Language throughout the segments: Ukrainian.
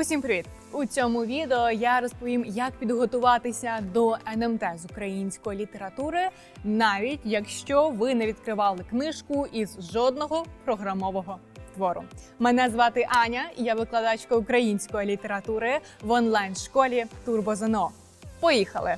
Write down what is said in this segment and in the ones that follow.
Усім привіт! У цьому відео я розповім, як підготуватися до НМТ з української літератури, навіть якщо ви не відкривали книжку із жодного програмового твору. Мене звати Аня, я викладачка української літератури в онлайн-школі Турбозано. Поїхали!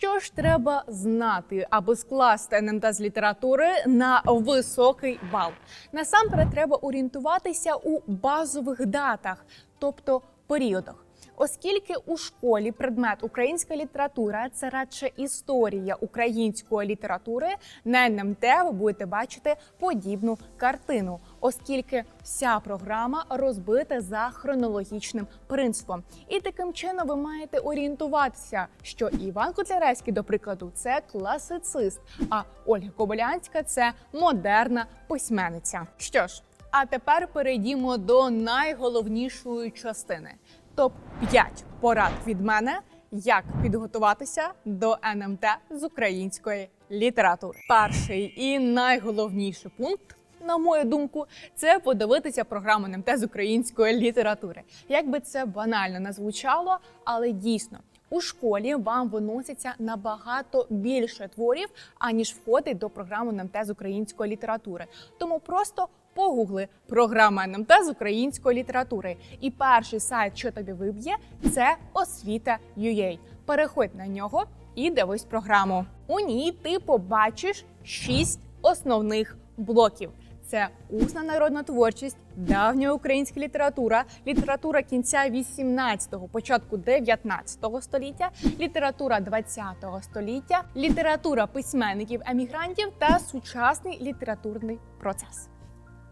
Що ж треба знати, аби скласти НМТ з літератури на високий бал? Насамперед треба орієнтуватися у базових датах, тобто періодах. Оскільки у школі предмет українська література це радше історія української літератури, на НМТ ви будете бачити подібну картину, оскільки вся програма розбита за хронологічним принципом. І таким чином ви маєте орієнтуватися, що Іван Котляревський, до прикладу, це класицист, а Ольга Кобилянська це модерна письменниця. Що ж, а тепер перейдімо до найголовнішої частини топ 5 порад від мене, як підготуватися до НМТ з української літератури. Перший і найголовніший пункт. На мою думку, це подивитися програму НМТ з української літератури. Як би це банально не звучало, але дійсно у школі вам виносяться набагато більше творів, аніж входить до програми НМТ з української літератури. Тому просто погугли програма НМТ з української літератури. І перший сайт, що тобі виб'є, це освіта.ua. Переходь на нього і дивись програму. У ній ти побачиш шість основних блоків. Це усна народна творчість, давня українська література, література кінця 18-го, початку 19-го століття, література 20-го століття, література письменників емігрантів та сучасний літературний процес.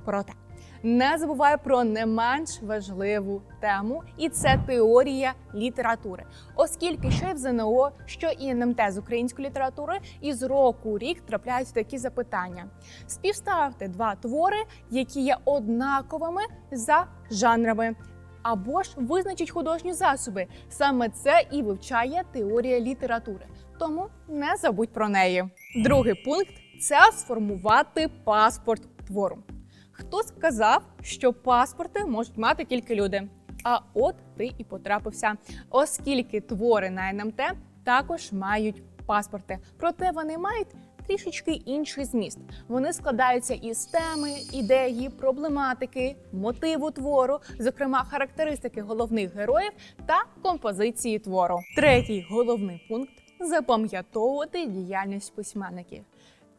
Проте не забувай про не менш важливу тему, і це теорія літератури, оскільки що і в ЗНО, що і НМТ з української літератури, із року у рік трапляються такі запитання: співставте два твори, які є однаковими за жанрами. Або ж визначить художні засоби. Саме це і вивчає теорія літератури. Тому не забудь про неї. Другий пункт це сформувати паспорт твору. Хто сказав, що паспорти можуть мати тільки люди? А от ти і потрапився, оскільки твори на НМТ також мають паспорти, проте вони мають трішечки інший зміст. Вони складаються із теми, ідеї, проблематики, мотиву твору, зокрема характеристики головних героїв та композиції твору. Третій головний пункт запам'ятовувати діяльність письменників.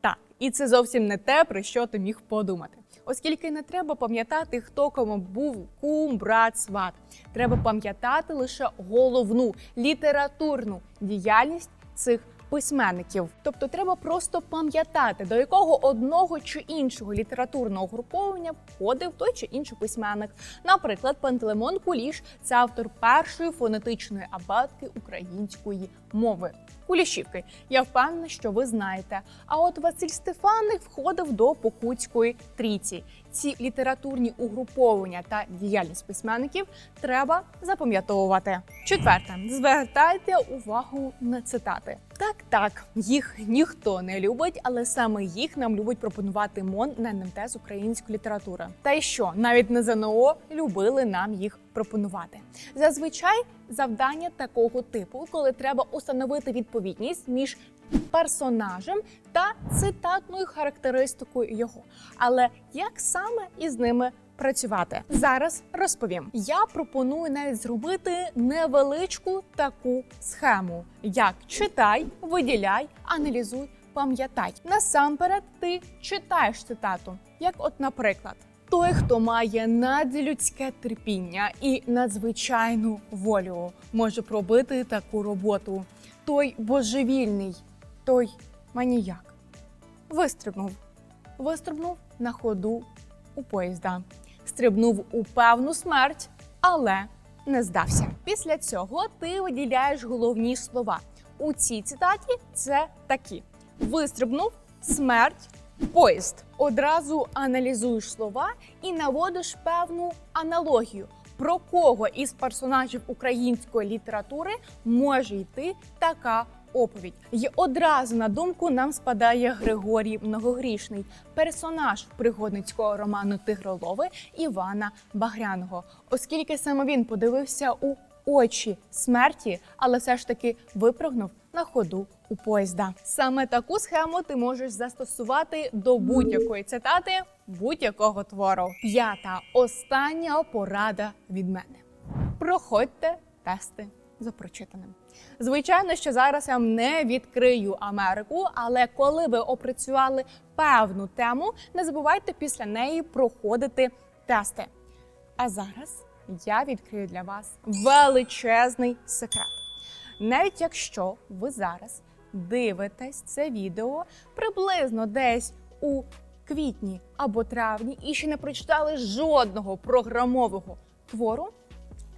Так, і це зовсім не те, про що ти міг подумати. Оскільки не треба пам'ятати, хто кому був кум, брат, сват. Треба пам'ятати лише головну літературну діяльність цих письменників. Тобто треба просто пам'ятати, до якого одного чи іншого літературного груповання входив той чи інший письменник. Наприклад, Пантелеймон Куліш це автор першої фонетичної абатки української мови. Кулішівки. Я впевнена, що ви знаєте. А от Василь Стефаник входив до Покутської трійці. Ці літературні угруповання та діяльність письменників треба запам'ятовувати. Четверте, звертайте увагу на цитати. Так, так, їх ніхто не любить, але саме їх нам любить пропонувати МОН на НМТ з української літератури. Та й що навіть на ЗНО любили нам їх пропонувати. Зазвичай завдання такого типу, коли треба установити відповідність між персонажем та цитатною характеристикою його. Але як саме із ними працювати? Зараз розповім. Я пропоную навіть зробити невеличку таку схему: як читай, виділяй, аналізуй, пам'ятай. Насамперед, ти читаєш цитату, як, от, наприклад. Той, хто має надлюдське терпіння і надзвичайну волю, може пробити таку роботу. Той божевільний, той маніяк. Вистрибнув, вистрибнув на ходу у поїзда, стрибнув у певну смерть, але не здався. Після цього ти виділяєш головні слова. У цій цитаті це такі: вистрибнув, смерть, поїзд. Одразу аналізуєш слова і наводиш певну аналогію. Про кого із персонажів української літератури може йти така оповідь. І одразу на думку нам спадає Григорій Многогрішний, персонаж пригодницького роману Тигролови Івана Багряного, оскільки саме він подивився у очі смерті, але все ж таки випрыгнув на ходу у поїзда. Саме таку схему ти можеш застосувати до будь-якої цитати будь-якого твору. П'ята остання порада від мене. Проходьте тести за прочитаним. Звичайно, що зараз я не відкрию Америку, але коли ви опрацювали певну тему, не забувайте після неї проходити тести. А зараз я відкрию для вас величезний секрет. Навіть якщо ви зараз дивитесь це відео приблизно десь у квітні або травні і ще не прочитали жодного програмового твору,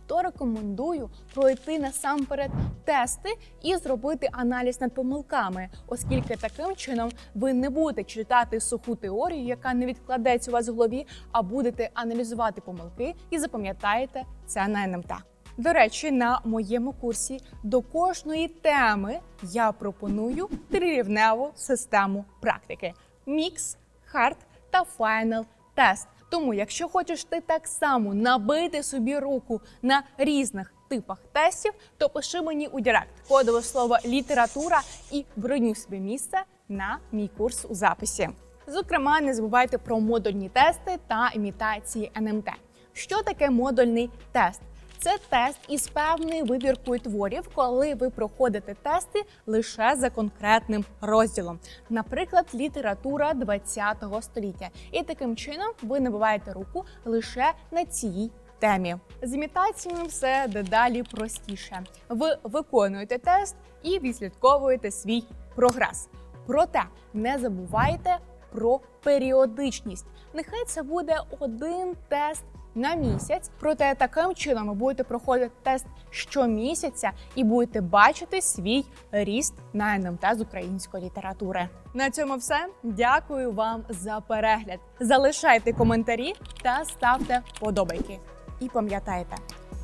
то рекомендую пройти насамперед тести і зробити аналіз над помилками, оскільки таким чином ви не будете читати суху теорію, яка не відкладеться у вас в голові, а будете аналізувати помилки і запам'ятаєте це на НМТ. До речі, на моєму курсі до кожної теми я пропоную трирівневу систему практики: мікс, хард та файнал тест. Тому, якщо хочеш ти так само набити собі руку на різних типах тестів, то пиши мені у Директ кодове слово література і броню собі місце на мій курс у записі. Зокрема, не забувайте про модульні тести та імітації НМТ. Що таке модульний тест? Це тест із певною вибіркою творів, коли ви проходите тести лише за конкретним розділом, наприклад, література 20-го століття. І таким чином ви набиваєте руку лише на цій темі. З імітаціями все дедалі простіше. Ви виконуєте тест і відслідковуєте свій прогрес. Проте не забувайте про періодичність. Нехай це буде один тест на місяць. Проте таким чином ви будете проходити тест щомісяця і будете бачити свій ріст на НМТ з української літератури. На цьому все. Дякую вам за перегляд. Залишайте коментарі та ставте подобайки. І пам'ятайте,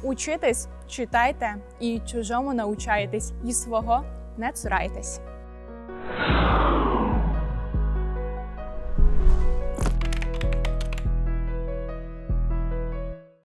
учитесь, читайте і чужому научаєтесь, і свого не цурайтесь.